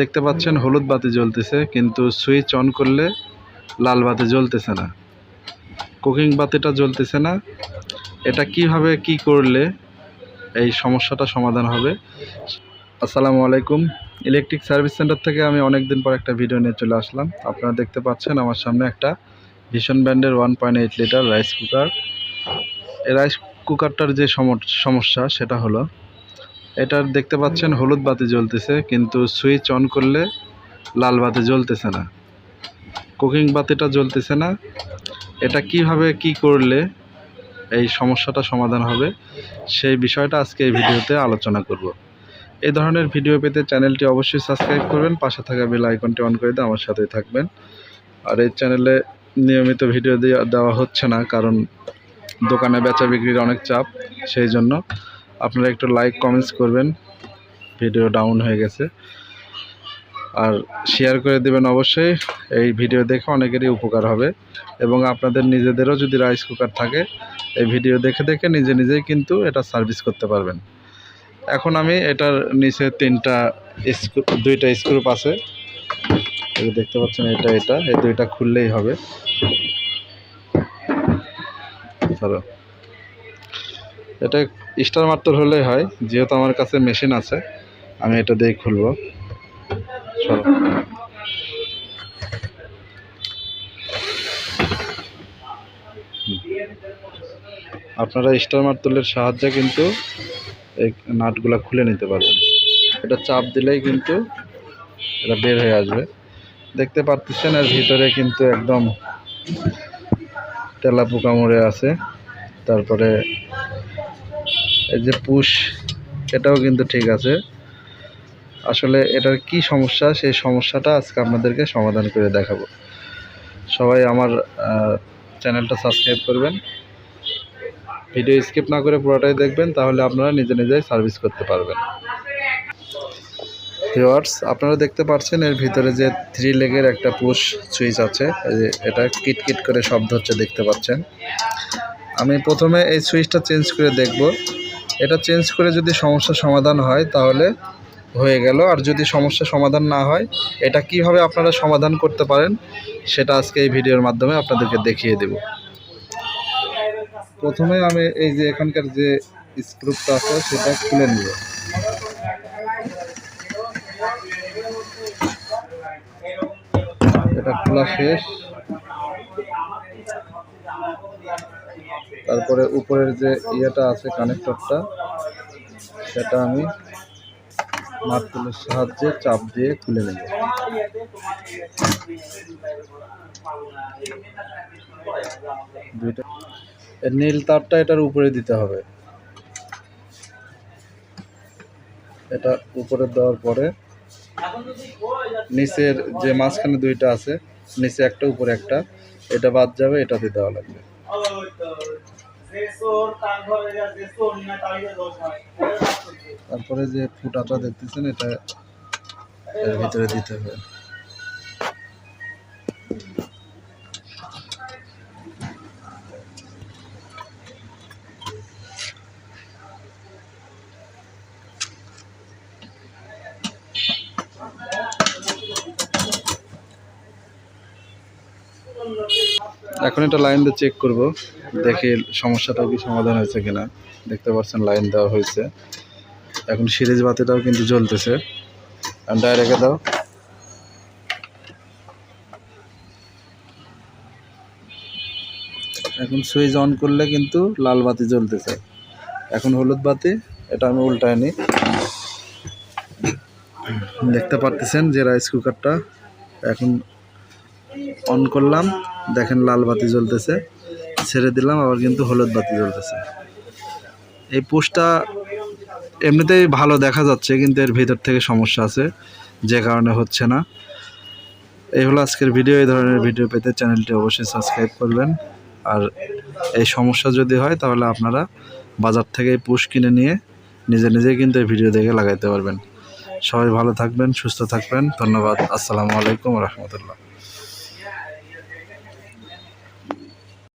দেখতে পাচ্ছেন, হলুদ বাতি জ্বলতেছে, কিন্তু সুইচ অন করলে লাল বাতি জ্বলতেছে না। কুকিং বাতিটা জ্বলতেছে না। এটা কীভাবে কি করলে এই সমস্যাটা সমাধান হবে? আসসালামু আলাইকুম। ইলেকট্রিক সার্ভিস সেন্টার থেকে আমি অনেক দিন পর একটা ভিডিও নিয়ে চলে আসলাম। আপনারা দেখতে পাচ্ছেন আমার সামনে একটা ভীষণ ব্র্যান্ডের one point eight litre rice cooker এই রাইস কুকারটার যে সমস্যা, সেটা হলো এটার দেখতে পাচ্ছেন, হলুদ বাতি জ্বলতেছে, কিন্তু সুইচ অন করলে লাল বাতি জ্বলতেছে না। কুকিং বাতিটা জ্বলতেছে না। এটা কীভাবে কি করলে এই সমস্যাটা সমাধান হবে, সেই বিষয়টা আজকে এই ভিডিওতে আলোচনা করব। এই ধরনের ভিডিও পেতে চ্যানেলটি অবশ্যই সাবস্ক্রাইব করবেন, পাশে থাকা বেল আইকনটি অন করে দিয়ে আমার সাথেই থাকবেন। আর এই চ্যানেলে নিয়মিত ভিডিও দেওয়া- দেওয়া হচ্ছে না, কারণ দোকানে বেচা বিক্রির অনেক চাপ, সেই জন্য আপনারা একটু লাইক কমেন্টস করবেন। ভিডিও ডাউন হয়ে গেছে। আর শেয়ার করে দেবেন অবশ্যই। এই ভিডিও দেখে অনেকেরই উপকার হবে। এবং আপনাদের নিজেদেরও যদি রাইস কুকার থাকে, এই ভিডিও দেখে দেখে নিজে নিজেই কিন্তু এটা সার্ভিস করতে পারবেন। এখন আমি এটার নিচে তিনটা স্ক্রু, দুইটা স্ক্রুপ আছে। দেখতে পাচ্ছেন, এটা এটা, এই দুইটা খুললেই হবে। ধরো এটা স্টার মারতে হলেই হয়, যেহেতু আমার কাছে মেশিন আছে, আমি এটা দিয়ে খুলবো। আপনারা স্টার মারতুলের সাহায্যে কিন্তু এই নাটগুলা খুলে নিতে পারবেন। এটা চাপ দিলেই কিন্তু এটা বের হয়ে আসবে। দেখতে পাচ্ছেন এর ভিতরে কিন্তু একদম তেলা পোকা মরে আছে। তারপরে এই যে পুশ, এটাও কিন্তু ঠিক আছে। আসলে এটার কি সমস্যা, সেই সমস্যাটা আজকে আপনাদেরকে সমাধান করে দেখাবো। সবাই আমার চ্যানেলটা সাবস্ক্রাইব করবেন। ভিডিও স্কিপ না করে পুরোটাই দেখবেন, তাহলে আপনারা নিজে নিজেই সার্ভিস করতে পারবেন। ভিওয়ার্স আপনারা দেখতে পাচ্ছেন এর ভিতরে যে থ্রি লেগের একটা পুশ সুইচ আছে। এটা কিট কিট করে শব্দ হচ্ছে, দেখতে পাচ্ছেন। আমি প্রথমে এই সুইচটা চেঞ্জ করে দেখব। এটা চেঞ্জ করে যদি সমস্যা সমাধান হয় তাহলে হয়ে গেল। আর যদি সমস্যা সমাধান না হয়, এটা কীভাবে আপনারা সমাধান করতে পারেন, সেটা আজকে এই ভিডিওর মাধ্যমে আপনাদেরকে দেখিয়ে দেব। প্রথমে আমি এই যে এখানকার যে স্ক্রুপটা আছে, সেটা খুলে নিব। এটা খোলা শেষ। তারপরে উপরের যে ইয়েটা আছে কানেক্টরটা সেটা আমি মার্তুলের সাহায্যে চাপ দিয়ে খুলে নেব। নীল তারটা এটার উপরে দিতে হবে। এটা উপরে দেওয়ার পরে নিচের যে মাঝখানে দুইটা আছে, নিচে একটা, উপরে একটা, এটা বাদ যাবে, এটাতে দেওয়া লাগবে। তারপরে যে ফুটাটা দেখতেছেন এটা এর ভিতরে দিতে হবে। এখন এটা লাইন দিয়ে চেক করব, দেখি সমস্যাটা কি সমাধান হয়েছে কিনা। দেখতে পাচ্ছেন লাইন দেওয়া হয়েছে। এখন সিরিজ বাতিটাও কিন্তু জ্বলতেছে। ডাইরেক্টে দাও। এখন সুইচ অন করলে কিন্তু লাল বাতি জ্বলতেছে। এখন হলুদ বাতি, এটা আমি উল্টায় নিই। দেখতে পারতেছেন যে রাইস কুকারটা এখন অন করলাম, দেখেন লাল বাতি জ্বলতেছে, ছেড়ে দিলাম, আবার কিন্তু হলুদ বাতি জ্বলতেছে। এই পোস্টটা এমনিতেই ভালো দেখা যাচ্ছে, কিন্তু এর ভিতর থেকে সমস্যা আছে, যে কারণে হচ্ছে না। এই হলো আজকের ভিডিও, এই ধরনের ভিডিও পেতে চ্যানেলটি অবশ্যই সাবস্ক্রাইব করবেন। আর এই সমস্যা যদি হয়, তাহলে আপনারা বাজার থেকে এই পুশ কিনে নিয়ে নিজে নিজেই কিন্তু এই ভিডিও দেখে লাগাইতে পারবেন। সবাই ভালো থাকবেন, সুস্থ থাকবেন, ধন্যবাদ, আসসালামু আলাইকুম রহমতুল্লাহ।